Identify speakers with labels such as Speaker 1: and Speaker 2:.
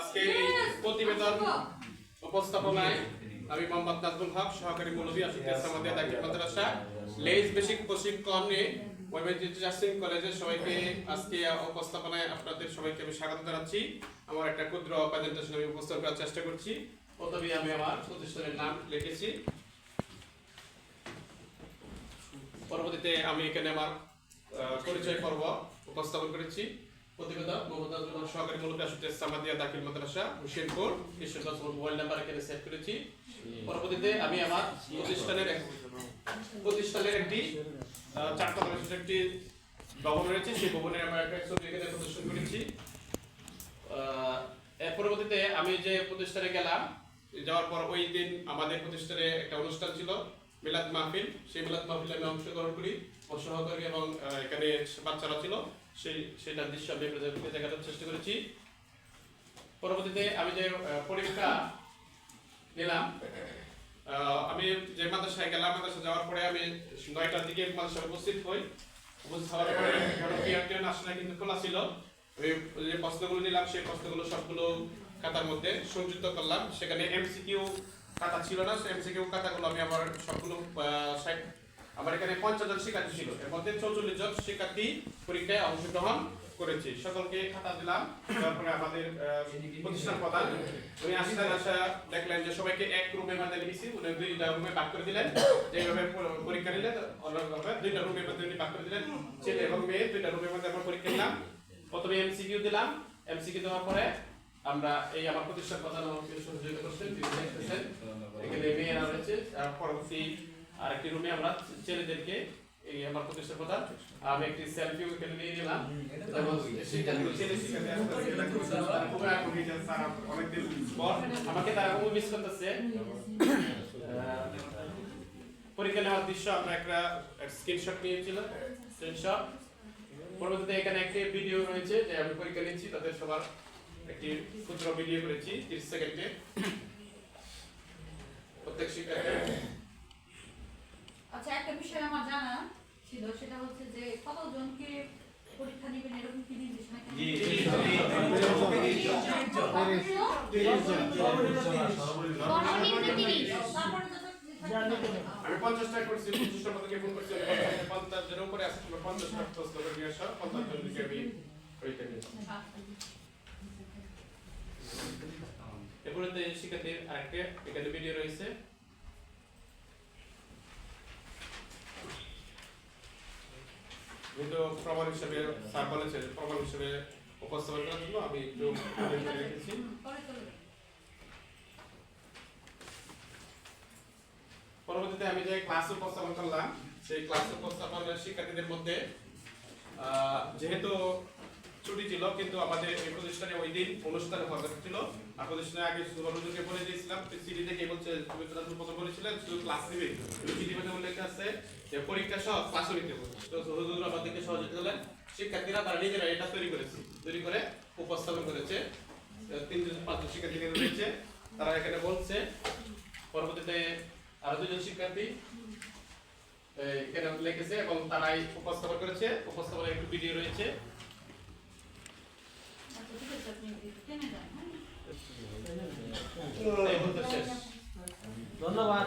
Speaker 1: আজকে প্রতিবেদন উপস্থাপনায় আমি মোহাম্মদ নাজমুল হক, সহকারী মৌলভী আশিক ইসলামাদিয়া দাখিল মাদ্রাসা, লেজ বেসিক প্রশিক্ষণে ওয়েবেজিটাসিং কলেজের সবাইকে আজকে উপস্থাপনায় আপনাদের সবাইকে আমি স্বাগত জানাচ্ছি। আমার একটা ক্ষুদ্র প্রেজেন্টেশন আমি উপস্থাপন করার চেষ্টা করছি। প্রথমে আমি আমার প্রতিষ্ঠানের নাম লিখেছি। পরবর্তীতে আমি এখানে আমার পরিচয় পর্ব উপস্থাপন করেছি। সেভ করেছি। পরবর্তীতে আমি পরবর্তীতে আমি যে প্রতিষ্ঠানে গেলাম, যাওয়ার পর ওই দিন আমাদের প্রতিষ্ঠানে একটা অনুষ্ঠান ছিল, মিলাদ মাহফিল। সেই মিলাদ মাহফিলে আমি অংশগ্রহণ করি ও সহকারী এবং এখানে বাচ্চারা ছিল। সেই, সেটার দৃশ্য আমি আপনাদেরকে দেখানোর চেষ্টা করেছি। পরবর্তীতে আমি যে পরীক্ষা নিলাম আমি যে মাদ্রাসায় গেলাম, মাদ্রাসা যাওয়ার পরে আমি নয়টার দিকে মাদ্রাসায় উপস্থিত হই। উপস্থিত হওয়ার পরে পিআরটিএন আসলে কিন্তু খোলা ছিল। ওই যে প্রশ্নগুলো নিলাম, সেই প্রশ্নগুলো সবগুলো খাতার মধ্যে সংযুক্ত করলাম। সেখানে এমসিকিউ খাতা ছিল না, সেই এমসিকিউ খাতাগুলো আমি আমার সবগুলো ষাট- আমার এখানে পঞ্চাশ জন শিক্ষার্থী ছিল। এর মধ্যে চৌচল্লিশ জন শিক্ষার্থী পরীক্ষায় অংশগ্রহণ করেছি। সকলকে খাতা দিলাম। তারপরে আমাদের প্রতিষ্ঠান প্রধান, উনি আসলেন আসা দেখলেন যে সবাইকে এক রুমের মধ্যে লিখেছি উনি দুইটা রুমে ভাগ করে দিলেন। যেভাবে পরীক্ষা নিলেন অন্যভাবে দুইটা রুমের মধ্যে উনি ভাগ করে দিলেন। ছেলে এবং মেয়ে, দুইটা রুমের মধ্যে আমরা পরীক্ষা নিলাম। প্রথমে এমসিকিউ দিলাম। এমসিকিউ দেওয়ার পরে আমরা এই আমার প্রতিষ্ঠান প্রধান আমাকে সহযোগিতা করছেন এখানে মেয়েরা রয়েছে। আর আরেকটি রুমে আমরা ছেলেদেরকে এই আমার প্রতিষ্ঠান প্রধান আমি একটি সেলফি এখানে নিয়ে নিলাম। আমাকে তারা খুব মিস করতেছে। পরীক্ষা নেওয়ার দৃশ্য আমরা একটা স্ক্রিনশট নিয়েছিলাম স্ক্রিনশট পরবর্তীতে এখানে একটি ভিডিও রয়েছে যে আমি পরীক্ষা নিচ্ছি তাদের সবার একটি ক্ষুদ্র ভিডিও করেছি তিরিশ সেকেন্ডে। প্রত্যেক শিক্ষার্থী
Speaker 2: আচ্ছা একটা বিষয় আমার জানা ছিল সেটা হচ্ছে যে কতজনকে পরীক্ষা নেবেন এরকম কি নির্দেশনা কেন?
Speaker 1: জি, জি, জি,
Speaker 2: সর্বনিম্ন 30 তারপরে যত
Speaker 1: আমি পঞ্চাশটা করছি পঞ্চাশটা পদকে ফোন করছি পঞ্চাশ- পঞ্চাশ জনের উপরে আসছে পঞ্চাশটা প্রশ্ন করে নিয়ে আসো পঞ্চাশ জনকে আমি পরীক্ষা নিয়েছি এরপরে শিক্ষার্থীর আরেকটা এখানে ভিডিও রয়েছে কিন্তু প্রমাণ হিসেবে স্যার বলেছেন প্রমাণ হিসেবে উপস্থাপন করার জন্য আমি একটু রেখেছি। পরবর্তীতে আমি যে ক্লাস উপস্থাপন করলাম, সেই ক্লাস উপস্থাপনের শিক্ষার্থীদের মধ্যে যেহেতু ছুটি ছিল কিন্তু আমাদের এই প্রতিষ্ঠানে ওই দিন অনুষ্ঠান হওয়ার ছিল। আর প্রতিষ্ঠানে আগে শুধু বলে দিয়েছিলাম সিডি থেকে বলছে তুমি তো রাজু বলেছিলেন শুধু ক্লাস নিবে কিন্তু মধ্যে উল্লেখ আছে যে পরীক্ষা সহ ক্লাসও নিতে বলছে তো হুজুর আমাদেরকে সহযোগিতা করলেন। শিক্ষার্থীরা তারা নিজেরা এটা তৈরি করেছে তৈরি করে উপস্থাপন করেছে। আহ, তিনজন পাঁচজন শিক্ষার্থী রয়েছে। তারা এখানে বলছে পরবর্তীতে আরও দুজন শিক্ষার্থী এখানে লিখেছে এবং তারাই উপস্থাপন করেছে। উপস্থাপনের একটু ভিডিও রয়েছে।
Speaker 2: ধন্যবাদ।